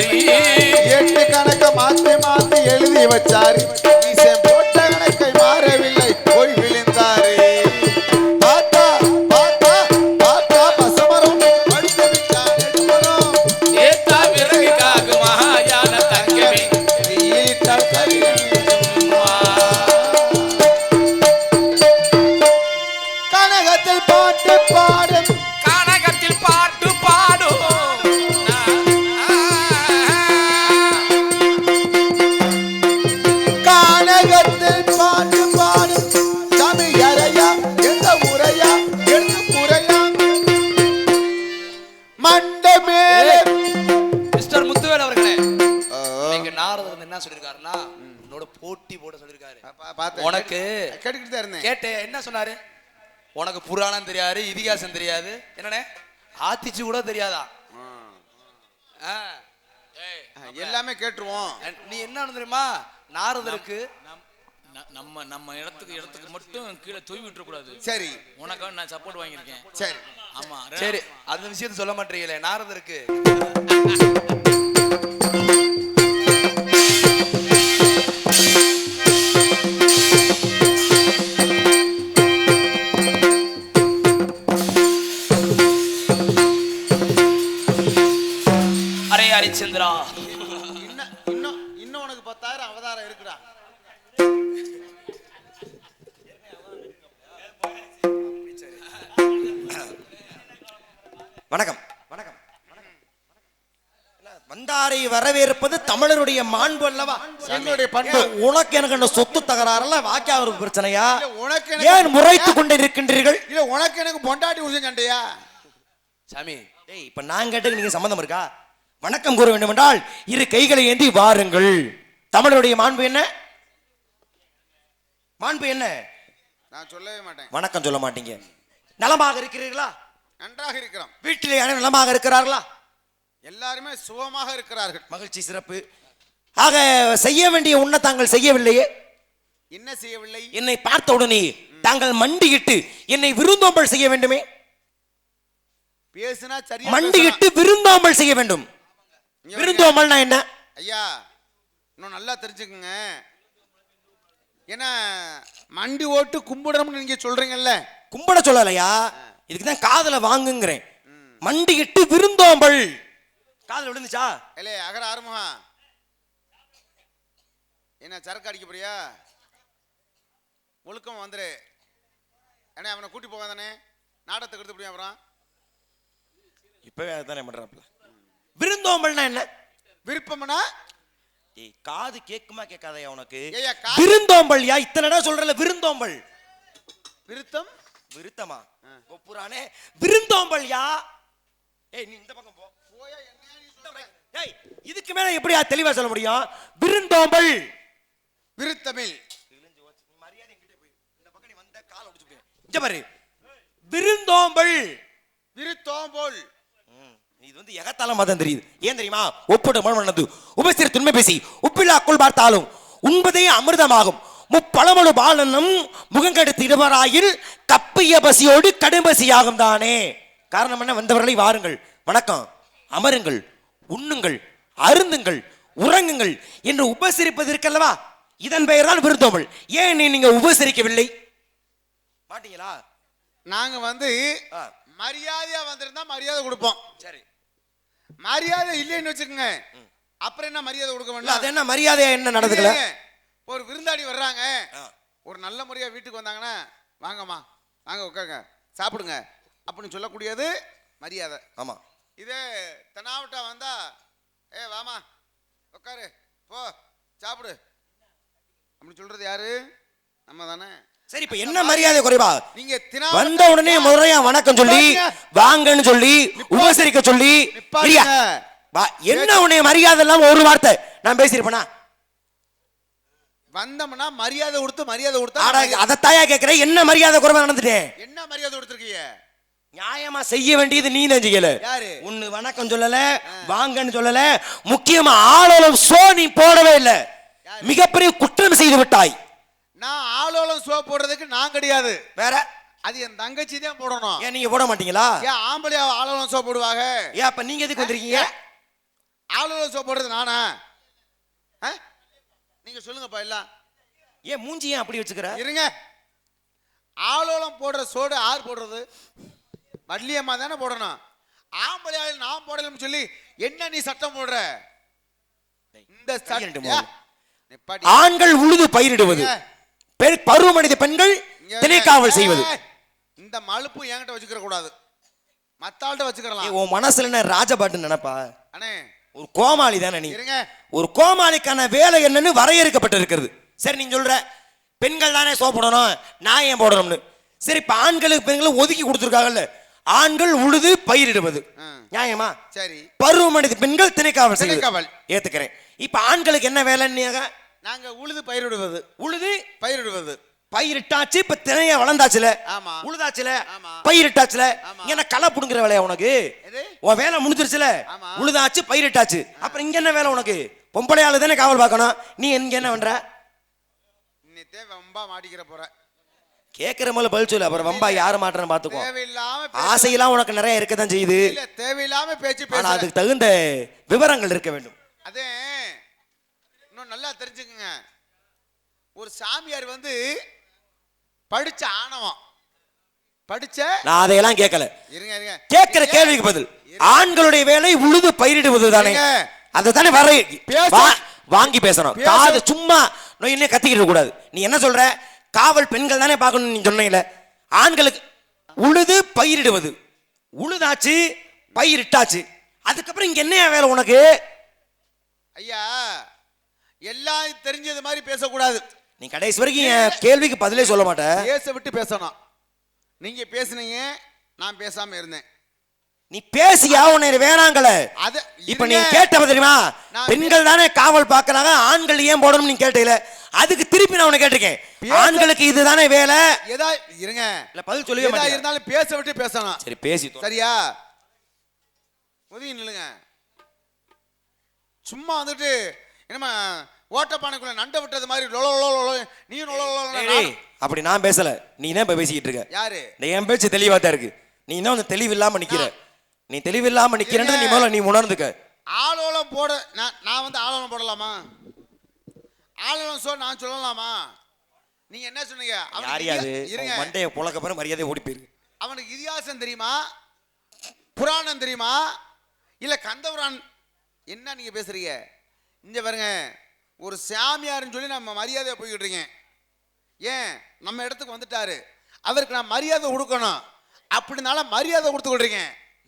வச்சாரி எட்டு கணக்க மாத்தி மாத்தி எழுதி வச்சாரி. என்ன சொன்னாரு? உனக்கு புராணம் தெரியாது இதிகாசம் தெரியாது. என்னண்ணே? ஆத்திச்சு கூட தெரியாதா? எல்லாமே கேட்டுருவோம். நீ என்ன தெரியுமா? நாரதருக்கு நம்ம நம்ம இடத்துக்கு இடத்துக்கு மட்டும் கீழே தூவி விட்டுறக்கூடாது. சரி. உனக்காக நான் சப்போர்ட் வாங்கியிருக்கேன். சரி. ஆமா சரி அந்த விஷயத்த சொல்ல மாட்டீங்களே நாரதருக்கு ஹரிச்சந்திரா இன்னும் உனக்கு பத்தாயிரம் அவதாரம் இருக்குடா. வணக்கம். வணக்கம். வந்தாரை வரவேற்பது தமிழருடைய மாண்பு அல்லவா? எங்களுடைய பண்பு. உனக்கு எனக்கு என்ன சொத்து தகராறுல வாக்கியா ஒரு பிரச்சனையா? உனக்கு ஏன் முறைத்து கொண்டு இருக்கின்றீர்கள்? இல்ல உனக்கு எனக்கு பொண்டாட்டி உரிசம் சண்டையா? சாமி டேய் இப்ப நான் கேட்டது நீங்க சம்மந்தம் இருக்கா? வணக்கம் கூற வேண்டும் என்றால் இரு கைகளை ஏந்தி வாருங்கள். தமிழருடைய மாண்பு என்ன? மாண்பு என்ன? நான் சொல்லவே மாட்டேன். வணக்கம் சொல்ல மாட்டீங்க. நலமாக இருக்கிறீர்களா? நன்றாக இருக்கிறோம். வீட்டிலே அனைவரும் நலமாக இருக்கிறார்களா? எல்லாருமே சுகமாக இருக்கிறார்கள். மகிழ்ச்சி சிறப்பு. ஆக செய்ய வேண்டிய உன்னை தாங்கள் செய்யவில்லையே? என்ன செய்யவில்லை? என்னை பார்த்த உடனே தாங்கள் மண்டியிட்டு என்னை விருந்தோம்பல் செய்ய வேண்டுமே? பேசுனா சரியா மண்டியிட்டு விருந்தோம்பல் செய்ய வேண்டும். விருந்தோம்பல்னா என்ன? ஐயா இன்னும் நல்லா தெரிஞ்சுக்குங்க. ஏன்னா மண்டி ஓட்டு கும்பிடணும்னு நீங்க சொல்றீங்கல்ல. கும்பிட சொல்லலையா? இதுக்கு தான் காதல வாங்குங்கிறேன். மண்டியிட்டு விருந்தோம்பல். காதல விழுந்துச்சா? இல்லே அகர ஆறுமுகா. என்ன சரக்கு அடிக்க போறியா? ஒழுக்கம் வந்துரு. ஏன்னா அவனை கூட்டி போவான் தானே நாடகத்துக்கு எடுத்து போய் அப்புறம்? இப்பவே தானே பண்றாப்ல விருந்தோம்பல்னா என்ன? விருப்பம்னா? காது கேக்குமா கேட்காதயா உனக்கு? விருந்தோம்பல் யா இத்தனை இடம் சொல்றல விருந்தோம்பல். விருத்தம்? விருத்தமா? ஒப்புறானே? விருந்தோம்பல் யா ஏய் நீ இந்த பக்கம் போ. ஏய் இதுக்கு மேல எப்படியா தெளிவா சொல்ல முடியும்? விருந்தோம்பல். விருத்தமிழ் இங்க பாரு. விருந்தோம்பல். விருத்தோம்போல். இது வந்து எகத்தால மதம் தெரியுது. ஏன் தெரியுமா? ஒப்புட மனது உபசிர துண்மை பேசி உப்பில்லா கொள் பார்த்தாலும் உண்பதே அமிர்தமாகும். முப்பழமொழு பாலனும் முகங்கெடுத்து இடுவராயில் கப்பிய பசியோடு கடும்பசியாகும் தானே. காரணம் என்ன? வந்தவர்களை வாருங்கள். வணக்கம். அமருங்கள். உண்ணுங்கள். அருந்துங்கள். உறங்குங்கள் என்று உபசரிப்பது இருக்கல்லவா இதன் பெயர் தான் விருந்தோம்பல். ஏன் நீங்க உபசரிக்கவில்லை? மாட்டீங்களா? நாங்க வந்து. மரியாதையா வந்திருந்தா மரியாதை கொடுப்போம். சரி. மரியாதை இல்லைன்னு வச்சுக்கோங்க. அப்புறம் என்ன மரியாதை கொடுக்க இல்ல, அது வேண்டாம்? என்ன மரியாதையா என்ன நடந்துக்கல. ஒரு விருந்தாடி வர்றாங்க. ஒரு நல்ல முறையா வீட்டுக்கு வந்தாங்கன்னா வாங்கம்மா வாங்க உட்காருங்க சாப்பிடுங்க அப்படின்னு சொல்லக்கூடியது மரியாதை. ஆமா. இதே தெனாவட்டா வந்தா ஏ வாமா உட்காரு போ சாப்பிடு. அப்படின்னு சொல்றது யாரு? நம்ம தானே. சரி இப்ப என்ன மரியாதை குறைவா? நீங்க வந்த உடனே முறையா வணக்கம் சொல்லி வாங்கன்னு சொல்லி உபசரிக்க சொல்லி. இல்லையா? என்ன உன்னைய மரியாதை இல்லாம ஒரு வார்த்தை நான் பேசியிருப்பேனா? வந்தோம்னா மரியாதை கொடுத்து மரியாதை கொடுத்தா ஆடா அதைத்தாயா கேட்கிறேன் என்ன மரியாதை குறைவா நடந்துட்டேன் என்ன மரியாதை கொடுத்துருக்கீங்க? நியாயமா செய்ய வேண்டியது நீ தான் செய்யல? உன்னு வணக்கம் சொல்லல வாங்கன்னு சொல்லல முக்கியமா ஆளோலம் சோ நீ போடவே இல்ல? மிகப்பெரிய குற்றம் செய்து விட்டாய். நான் ஆளோளம் சோப் போடுறதுக்கு நான் கிடையாது. வேற? அது என் தங்கச்சி தான் போடணும். ஏன் நீங்க போட மாட்டீங்களா? ஏன் ஆம்பளையா ஆளோளம் சோப் போடுவாங்க? ஏன் அப்ப நீங்க எதுக்கு வந்திருக்கீங்க? ஆளோளம் சோப் போடுறது நானா? நீங்க சொல்லுங்கப்பா எல்லாம். ஏன் மூஞ்சி ஏன் அப்படி வச்சுக்கிற? இருங்க. ஆளோளம் போடுற சோடு ஆறு போடுறது? வள்ளியம்மா தானே போடணும். ஆம்பளை ஆள் நான் போடலன்னு சொல்லி என்ன நீ சட்டம் போடுற? இந்த. ஆண்கள் உழுது பயிரிடுவது. இங்க. பெண் பருவமனித பெண்கள் திணைக்காவல் செய்வது. இந்த மழுப்பு என்கிட்ட வச்சுக்கிற கூடாது. மத்தாள்கிட்ட வச்சுக்கிறலாம் உன் மனசுல என்ன ராஜபாட்டு நினைப்பா? அண்ணே. ஒரு கோமாளி தானே நீ? ஒரு கோமாளிக்கான வேலை என்னன்னு வரையறுக்கப்பட்டிருக்கிறது. சரி நீ சொல்ற. பெண்கள் தானே சோப்பிடணும் நான் ஏன் போடணும்னு? சரி இப்ப ஆண்களுக்கு பெண்களும் ஒதுக்கி கொடுத்துருக்காங்கல்ல ஆண்கள் உழுது பயிரிடுவது. நியாயமா? சரி. பருவமனித பெண்கள் திணைக்காவல் திணைக்காவல். ஏத்துக்கிறேன். இப்ப ஆண்களுக்கு என்ன வேலைன்னு நாங்க உழுது பயிரிடுவது. உழுது? பயிரிடுவது. பயிரிட்டாச்சு இப்ப திணைய வளர்ந்தாச்சுல? ஆமா. உழுதாச்சுல. பயிரிட்டாச்சுல. என்ன களை புடுங்குற வேலையா உனக்கு? உன் வேலை முடிஞ்சிருச்சுல. உழுதாச்சு பயிரிட்டாச்சு. அப்புறம் இங்க என்ன வேலை உனக்கு? பொம்பளை ஆளு தானே காவல் பார்க்கணும். நீ இங்க என்ன பண்ற? இன்னைத்தே வம்பா மாட்டிக்கிற போற. கேக்குற மேல பதில் சொல்லு. அப்புறம் வம்பா யாரு மாட்டேன்னு பாத்துக்கோ ஆசையெல்லாம் உனக்கு நிறைய இருக்கதான் செய்யுது. தேவையில்லாம பேச்சு ஆனா அதுக்கு தகுந்த விவரங்கள் இருக்க வேண்டும். அதே நல்லா தெரிஞ்சுக்குங்க. ஒரு சாமியார் வந்து படிச்ச ஆணவம். படிச்ச நான் அதையெல்லாம் கேட்கல. இருங்க இருங்க. கேட்கிற கேள்விக்கு பதில். ஆண்களுடைய வேலை உழுது பயிரிடுவது தானே. அதை தானே வரை வாங்கி பேசணும். பேச- காது சும்மா நோய் என்ன கத்திக்கிட்டு கூடாது நீ என்ன சொல்ற? காவல் பெண்கள் தானே பார்க்கணும் நீ சொன்னீங்கல்ல ஆண்களுக்கு உழுது பயிரிடுவது. உழுதாச்சு பயிரிட்டாச்சு. அதுக்கப்புறம் இங்க என்ன வேலை உனக்கு? ஐயா எல்லாம் தெரிஞ்சது மாதிரி பேசக்கூடாது. நீ கடைசி வரைக்கும் என் கேள்விக்கு பதிலே சொல்ல மாட்ட. பேச விட்டு பேசணும். நீங்க பேசுனீங்க நான் பேசாம இருந்தேன். நீ பேசியா உன்னை வேணாங்கல. அத இப்ப நீ. கேட்டவ தெரியுமா? பெண்கள் தானே காவல் பார்க்கறாங்க ஆண்கள் ஏன் போடணும் நீ கேட்டீல அதுக்கு திருப்பி நான் உன்னை கேட்டிருக்கேன். ஆண்களுக்கு இதுதானே வேலை? எதா இருங்க. இல்ல பதில் மாட்டேன் இருந்தாலும் பேச விட்டு பேசணும். சரி பேசி. சரியா? ஒதுங்கி நில்லுங்க. சும்மா வந்துட்டு என்னமா ஓட்டப்பானைக்குள்ள நண்டை விட்டது மாதிரி டேய், அப்படி நான் பேசல. நீ என்ன இப்ப பேசிக்கிட்டு இருக்க? யாரு? என் பேச்சு தெளிவா தான் இருக்கு. நீ இன்னும் அந்த தெளிவு இல்லாம நிக்கிற நீ தெளிவு இல்லாம நிக்கிறன்றது நீ முதல்ல நீ உணர்ந்துக்க. ஆளோளம் போட நான் நான் வந்து ஆளோளம் போடலாமா? ஆளோளம் சொல் நான் சொல்லலாமா? நீங்க என்ன சொன்னீங்க? அவனுக்கு யார் யாது இதிகா- இருங்க. மண்டைய புழக்க பிறகு மரியாதை ஓடி போயிரு. அவனுக்கு இதிகாசம் தெரியுமா? புராணம் தெரியுமா? இல்ல கந்தபுரான் என்ன நீங்க பேசுறீங்க? இங்க பாருங்க ஒரு சாமியார்னு சொல்லி நம்ம மரியாதையை போய்கிட்டு இருக்கேன் ஏன்? நம்ம இடத்துக்கு வந்துட்டாரு. அவருக்கு நான் மரியாதை கொடுக்கணும். அப்படினால மரியாதை கொடுத்து கொள்றீங்க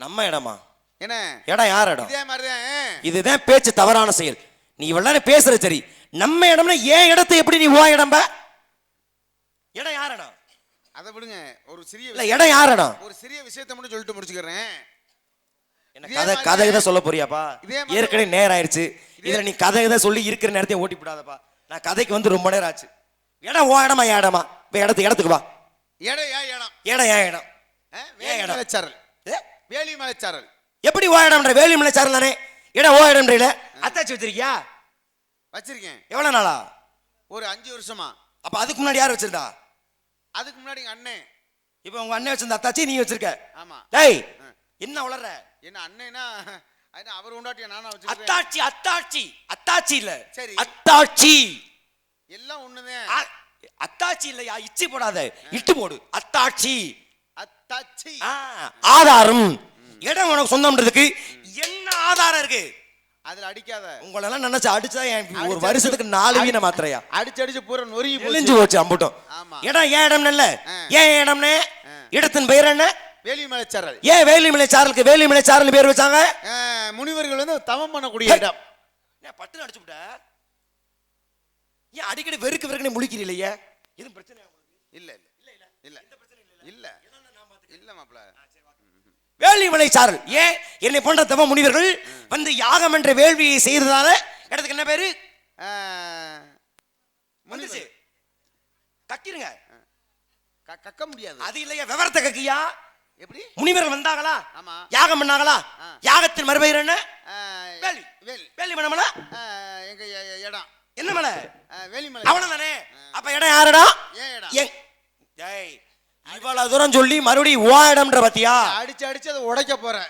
நம்ம இடமா? என்ன? இடம் யார் இடம்? இதே மாதிரிதான் இதுதான் பேச்சு தவறான செயல். நீ இவ்வளவு நேரம் பேசுற சரி. நம்ம இடம்னா ஏன் இடத்தை எப்படி நீ உன் இடம் பா? இடம் யார் இடம்? அதை விடுங்க ஒரு சிறிய இல்ல இடம் யார் இடம்? ஒரு சிறிய விஷயத்தை மட்டும் சொல்லிட்டு முடிச்சுக்கிறேன். என்ன கதை கதை தான் சொல்ல போறியாப்பா? ஏற்கனவே நேரம் ஆயிடுச்சு இதுல நீ கதை தான் சொல்லி இருக்கிற நேரத்தையும் ஓட்டி விடாதப்பா நான் கதைக்கு வந்து ரொம்ப நேரம் ஆச்சு. இடம் உன் இடமா என் இடமா? இப்ப இடத்துக்கு இடத்துக்கு வா. இடம் ஏன் இடம்? இடம் ஏன் இடம்? ஏன் இடம்? மலைச்சாரல் ஏ? வேலி மலைச்சாரல் எப்படி ஓ இடம்ன்ற? வேலி தானே. இடம் ஓ இடம்ன்றீல. அத்தாச்சி வச்சிருக்கியா? வச்சிருக்கேன். எவ்வளவு நாளா? ஒரு அஞ்சு வருஷமா. அப்ப அதுக்கு முன்னாடி யார் வச்சிருந்தா? அதுக்கு முன்னாடி அண்ணன் இப்ப உங்க அண்ணன் வச்சிருந்த அத்தாச்சி நீ வச்சிருக்க. ஆமா. டேய் என்ன வளர்ற? என்ன அண்ணனா அவர் உண்டாட்டிய நானா வச்சிருக்கேன் அத்தாச்சி அத்தாச்சி அத்தாச்சி இல்ல. சரி. அத்தாச்சி எல்லாம் ஒண்ணுதான் அ- அத்தாச்சி இல்லையா? இச்சி போடாத. இட்டு போடு. அத்தாச்சி ஆ, ஆதாரம். இடம் உனக்கு சொந்தம்ன்றதுக்கு என்ன ஆதாரம் இருக்கு? அதுல அடிக்காத. உங்களெல்லாம் நினைச்சு அடிச்சா என் ஒரு வருஷத்துக்கு நாலு வீணை மாத்திரையா? அடிச்சு அடிச்சு பூரா நொறுங்கி எழிஞ்சு போச்சு அம்புட்டும். இடம் ஏன் இடம் இல்ல. ஏன் இடம்னு. இடத்தின் பெயர் என்ன? வேலி மலைச்சாரல் ஏன் வேலிமலை சாரலுக்கு வேலிமலை சாரல் பேர் வச்சாங்க? முனிவர்கள் வந்து தவம் பண்ணக்கூடிய இடம். ஏன் பட்டுன்னு அடிச்சு விட்ட? ஏன் அடிக்கடி வெறுக்கு வெறுக்குன்னு முழிக்கிறீங்களே? எதுவும் பிரச்சனை இல்ல இல்ல. இல்ல இல்ல. இல்ல. மாப்ள வேலிமலை சாரல் ஏன்? என்னை போன்ற தவ முனிவர்கள் வந்து யாகம் என்ற வேள்வியை செய்ததால இடத்துக்கு என்ன பேரு? கக்கிருங்க. கக்க முடியாது. அது இல்லையா? விவரத்தை கக்கியா? முனிவர்கள் வந்தாங்களா? யாகம் பண்ணாங்களா. யாகத்தின் மறுபெயர் என்ன? வேலி. வேலி. வேலி மலை ஆ, எங்க இடம். என்ன மலை? வேலிமலை அவ்வளவுதானே அப்ப இடம் யாரடா? டேய், இவ்வளவு தூரம் சொல்லி மறுபடியும் ஓ இடம்ன்ற பாத்தியா? அடிச்சு அடிச்சு அதை உடைக்க போறேன்.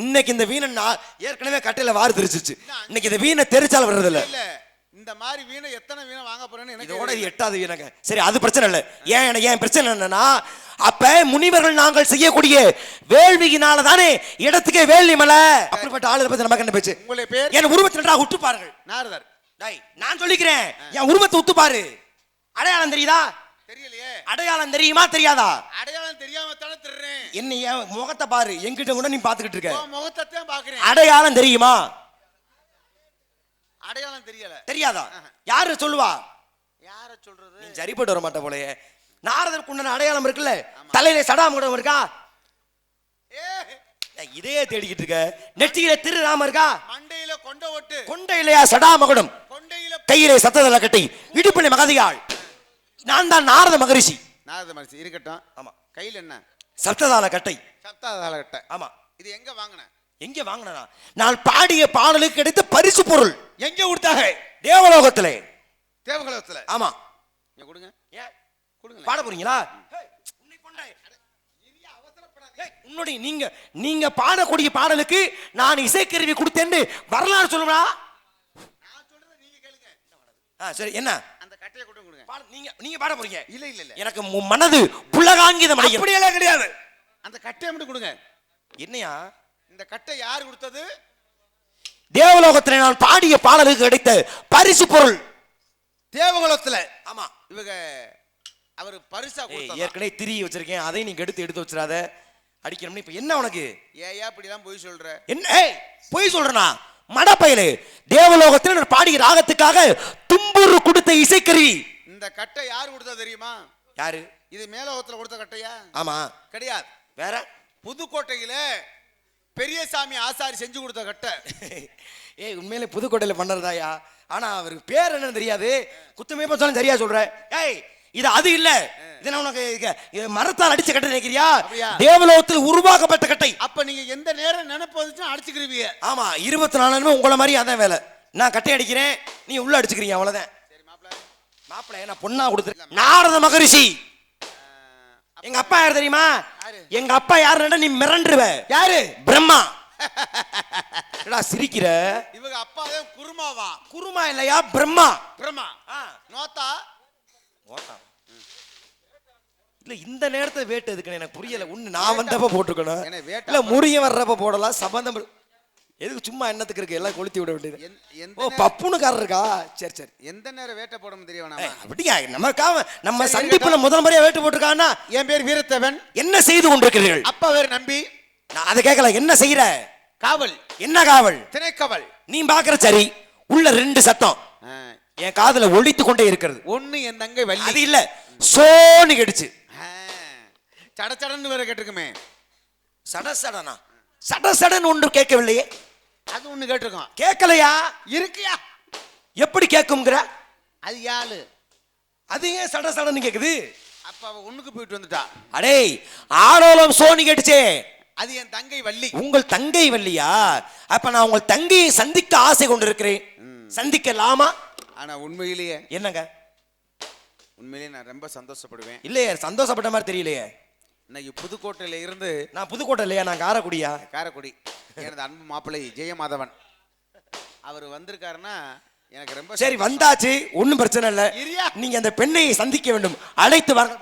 இன்னைக்கு இந்த வீணை நான் ஏற்கனவே கட்டையில வாறு தெரிச்சிருச்சு. இன்னைக்கு இந்த வீணை தெரிச்சால் வர்றது இல்ல இந்த மாதிரி வீணை எத்தனை வீணை வாங்க போறேன்னு எனக்கு இதோட. எட்டாவது வீரங்க சரி அது பிரச்சனை இல்லை. ஏன் எனக்கு ஏன் பிரச்சனை என்னன்னா அப்ப முனிவர்கள் நாங்கள் செய்யக்கூடிய வேள்வியினால தானே இடத்துக்கே வேள்வி மலை? அப்படிப்பட்ட ஆளுகளை பத்தி நமக்கு என்ன பேச்சு உங்களுடைய பேர்? என் உருவத்தை நன்றாக உற்று பாருங்கள் நாரதர் நான் சொல்லிக்கிறேன். என் உருவத்தை உத்து பாரு அடையாளம் தெரியுதா? தெரியலையே. அடையாளம் தெரியுமா தெரியாதா? அடையாளம் தெரியாம தானே திருறேன். என்ன என் முகத்தை பாரு. என்கிட்ட கூட நீ பாத்துக்கிட்டு இருக்க. முகத்தை பாக்குறேன் அடையாளம் தெரியுமா? அடையாளம் தெரியல. தெரியாதா? யாரு சொல்லுவா? யார சொல்றது? நீ சரிப்பட்டு வர மாட்ட போலயே. நாரதருக்கு உண்டான அடையாளம் இருக்குல்ல? தலையில சடாமுடம் இருக்கா? ஏ ஏய், இதே தேடிக்கிட்டு இருக்க. நெற்றியில திருராம இருக்கா? மண்டையில கொண்ட ஒட்டு. கொண்ட இல்லையா சடாமகுடம் கொண்டையில கையிலே சத்ததல கட்டி இடுப்பிலே மகதியாள். நான் தான் நாரத மகரிஷி. நாரத மரிசி இருக்கட்டும். ஆமா. கையில என்ன? சப்ததான கட்டை. சப்தாதால கட்ட. ஆமா. இது எங்க வாங்கின? எங்க வாங்கினா நான் பாடிய பாடலுக்கு கிடைத்த பரிசு பொருள். எங்க கொடுத்தாங்க? தேவலோகத்திலே. தேவகலத்துல ஆமா. கொடுங்க. பாட போறீங்களா? உன்னுடைய நீங்க நீங்க பாடக்கூடிய பாடலுக்கு நான் இசைக்கருவி கொடுத்தேன்னு வரலாறு சொல்லுவா நான் சொல்றத நீங்க கேளுங்க. ஆ சரி என்ன? அந்த கட்டையை கொண்டு கொடுங்க. நீங்க நீங்க பாட போறீங்க? இல்ல இல்ல இல்ல. எனக்கு மனது புலகாங்கிதம் அடைகிறது. அப்படியெல்லாம் கிடையாது. அந்த கட்டையை மட்டும் கொடுங்க. என்னையா? இந்த கட்டை யார் கொடுத்தது? தேவலோகத்திலே நான் பாடிய பாடலுக்கு கிடைத்த பரிசு பொருள். தேவகுலத்துல. ஆமா. இவங்க அவர் பரிசா ஏற்கனவே திரி வச்சிருக்கேன். அதை நீங்க எடுத்து எடுத்து வச்சிடாத. அடிக்கணும்னு இப்ப என்ன உனக்கு? ஏயா இப்படிலாம் போய் சொல்ற. என்ன? ஏய் பொய் சொல்றனா? மடப்பயலு. தேவலோகத்தில் நான் பாடிய ராகத்துக்காக தும்புரு கொடுத்த இசைக்கருவி இந்த கட்டை யார் கொடுத்தா தெரியுமா? யாரு? இது மேலோகத்துல கொடுத்த கட்டையா? ஆமா. கிடையாது. வேற? புதுக்கோட்டையில பெரியசாமி ஆசாரி செஞ்சு கொடுத்த கட்டை. ஏய் உண்மையிலே புதுக்கோட்டையில பண்ணறதாயா ஆனா அவருக்கு பேர் என்னன்னு தெரியாது. குத்தமே பார்த்தாலும் சரியா சொல்ற. ஏய் இது அது இல்ல. இது உனக்கு மரத்தால் அடிச்ச கட்டை நினைக்கிறியா? தேவலோகத்தில் உருவாக்கப்பட்ட கட்டை. அப்ப நீங்க எந்த நேரம் நினைப்பு வந்துச்சுன்னா அடிச்சுக்கிருவீங்க. ஆமா இருபத்தி நாலு உங்கள மாதிரி அதான் வேலை. நான் கட்டை அடிக்கிறேன் நீ உள்ள அடிச்சுக்கிறீங்க அவ்வளவுதான். சரி மாப்பிள்ள நான் பொண்ணா கொடுத்து நாரத மகரிஷி. எங்க அப்பா யார் தெரியுமா? எங்க அப்பா யாருன்னா நீ மிரண்டுருவ. யாரு? பிரம்மா. என்னடா சிரிக்கிற? இவங்க அப்பா தான் குருமாவா? குருமா இல்லையா? பிரம்மா. பிரம்மா. நோத்தா இல்ல இந்த நேரத்துல வேட்டு எதுக்குன்னு எனக்கு புரியல. ஒண்ணு நான் வந்தப்ப வேட்டை. இல்ல முறிய வர்றப்ப போடலாம். சம்பந்தம். எதுக்கு சும்மா எண்ணத்துக்கு இருக்கு? எல்லாம் கொளுத்தி விட வேண்டியது. ஓ பப்புனுக்காரர் இருக்கா? சரி சரி. எந்த நேரம் வேட்டை போடணும் தெரிய வேணாமா அப்படியா? நமக்காக நம்ம சந்திப்புல முதல் முறையா வேட்டு போட்டிருக்கான்னா என் பேர் வீரத்தேவன். என்ன செய்து கொண்டிருக்கிறீர்கள்? அப்பா பேர் நம்பி. நான் அதை கேட்கல. என்ன செய்யற காவல். என்ன காவல்? திணைக்காவல். நீ பாக்குற சரி. உள்ள ரெண்டு சத்தம். என் காதுல ஒழித்து கொண்டே இருக்கிறது. ஒண்ணு என் தங்கை அது வள்ளி இல்ல சோனு கெடுச்சு. ஆ, சட சடன்னு வேற கேட்டிருக்குமே. சட சடனா சட சடன் ஒன்று கேட்கவில்லையே. அது ஒண்ணு கேட்டிருக்கோம். கேட்கலையா? இருக்கியா? எப்படி கேட்கும்ங்கிற? அது யாழு அது ஏன் சட சடன்னு கேக்குது? அப்ப அவ ஒண்ணுக்கு போயிட்டு வந்துட்டா. அடே ஆடோலம் சோனி கேட்டுச்சே. அது என் தங்கை வள்ளி. உங்கள் தங்கை வல்லியா அப்ப நான் உங்கள் தங்கையை சந்திக்க ஆசை கொண்டிருக்கிறேன். சந்திக்கலாமா? ஆனா உண்மையிலேயே என்னங்க? உண்மையிலேயே நான் ரொம்ப சந்தோஷப்படுவேன். இல்லையே சந்தோஷப்பட்ட மாதிரி தெரியலையே. இன்னைக்கு புதுக்கோட்டையில இருந்து நான் புதுக்கோட்டை இல்லையா? நான் காரக்குடியா? காரைக்குடி. எனது அன்பு மாப்பிள்ளை ஜெயமாதவன். அவர் வந்திருக்காருன்னா எனக்கு ரொம்ப சரி வந்தாச்சு ஒண்ணும் பிரச்சனை இல்ல. நீங்க அந்த பெண்ணை சந்திக்க வேண்டும். அழைத்து வாங்க.